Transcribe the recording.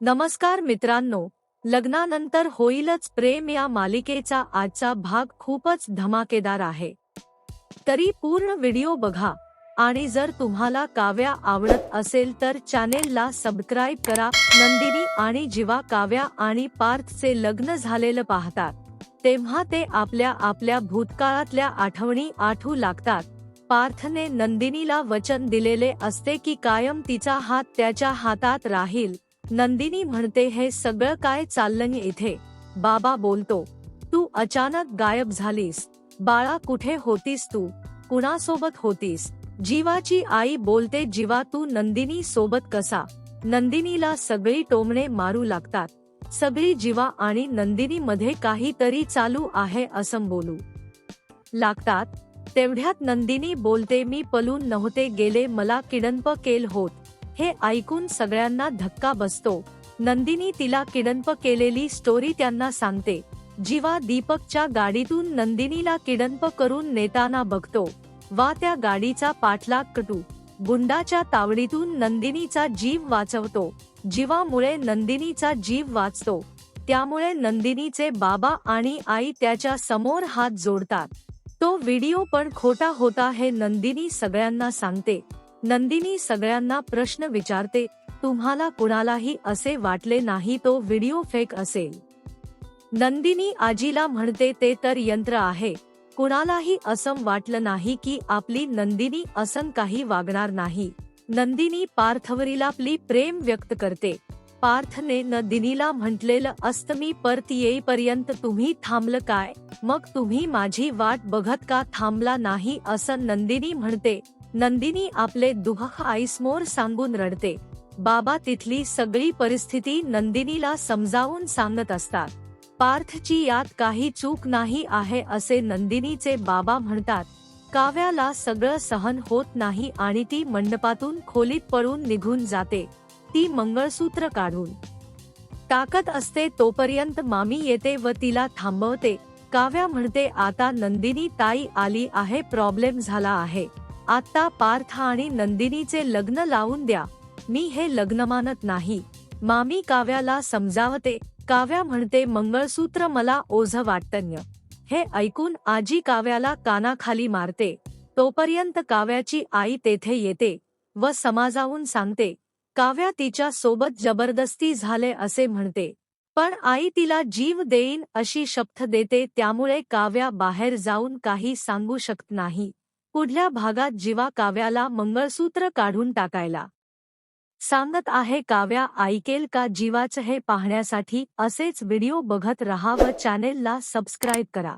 नमस्कार मित्रांनो लग्नानंतर होईलच प्रेम या मालिकेचा आजचा भाग खूपच धमाकेदार आहे. तरी पूर्ण व्हिडिओ बघा आणि जर तुम्हाला काव्या आवडत असेल तर चॅनेलला सबस्क्राईब करा नंदिनी आणि जीवा काव्या आणि पार्थचे लग्न झालेलं पाहतात. तेव्हा ते आपल्या आपल्या भूतकाळातल्या आठवणी आठवू लागतात. पार्थने नंदिनीला वचन दिलेले असते की कायम तिचा हात त्याच्या हातात राहील. नंदिनी म्हणते हे सगळं काय चाललं इथे? बाबा बोलतो तू अचानक गायब झालीस. बाळा कुठे होतीस तू? कुणासोबत होतीस? जीवाची आई बोलते जीवा तू नंदिनी सोबत कसा? नंदिनीला सगळी टोमणे मारू लागतात. सगळी जीवा आणि नंदिनी मध्ये काहीतरी चालू आहे असं बोलू लागतात. तेवढ्यात नंदिनी बोलते मी पलून नव्हते गेले मला किडनप केल होत. हे ऐकून सगळ्यांना धक्का बसतो. नंदिनी तिला किडनप केलेली स्टोरी त्यांना सांगते. जीवा दीपकच्या गाडीतून नंदिनीला किडनप करून नेताना बघतो. वा त्या गाडीचा पाठलाग कटू. गुंडाच्या तावडीतून नंदिनीचा जीव वाचवतो. जीवामुळे नंदिनीचा जीव वाचतो. त्यामुळे नंदिनीचे बाबा आणि आई त्याच्यासमोर हात जोडतात. तो व्हिडिओ पण खोटा होता हे नंदिनी सगळ्यांना सांगते. नंदिनी सगळ्यांना प्रश्न विचारते तुम्हाला कुणालाही असे वाटले नाही तो व्हिडिओ फेक असेल? नंदिनी आजीला म्हणते ते तर यंत्र आहे. कुणालाही असं वाटलं नाही की आपली नंदिनी असं काही वागणार नाही. नंदिनी पार्थवरील आपली प्रेम व्यक्त करते. पार्थने नंदिनीला म्हटलेलं असत मी परत येईपर्यंत तुम्ही थांबलं काय? मग तुम्ही माझी वाट बघत का थांबला नाही? असं नंदिनी म्हणते. नंदिनी आपले दुःख आईसमोर सांगून रडते. बाबा तिथली सगळी परिस्थिती नंदिनीला समजावून सांगत असतात. पार्थची यात काही चूक नाही आहे असे नंदिनीचे बाबा म्हणतात. काव्याला सगळं सहन होत नाही आणि ती मंडपातून खोलीत पळून निघून जाते. ती मंगळसूत्र काढून टाकत असते तोपर्यंत मामी येते व तिला थांबवते. काव्या म्हणते आता नंदिनी ताई आली आहे प्रॉब्लेम झाला आहे. आता पार्थ आणि नंदिनीचे लग्न लावून द्या. मी हे लग्न मानत नाही. मामी काव्याला समजावते. काव्या म्हणते मंगळसूत्र मला ओझ वाटतन्य हे ऐकून आजी काव्याला कानाखाली मारते. तोपर्यंत काव्याची आई तेथे येते व समाजावून सांगते काव्या तिच्या सोबत जबरदस्ती झाले असे म्हणते. पण आई तिला जीव देईन अशी शपथ देते त्यामुळे काव्या बाहेर जाऊन काही सांगू शकत नाही. पुढल्या भागात जीवा काव्याला मंगळसूत्र काढून टाकायला. सांगत आहे काव्या ऐकेल का जीवाचं हे पाहण्यासाठी असेच व्हिडिओ बघत रहा व चॅनेलला सबस्क्राईब करा.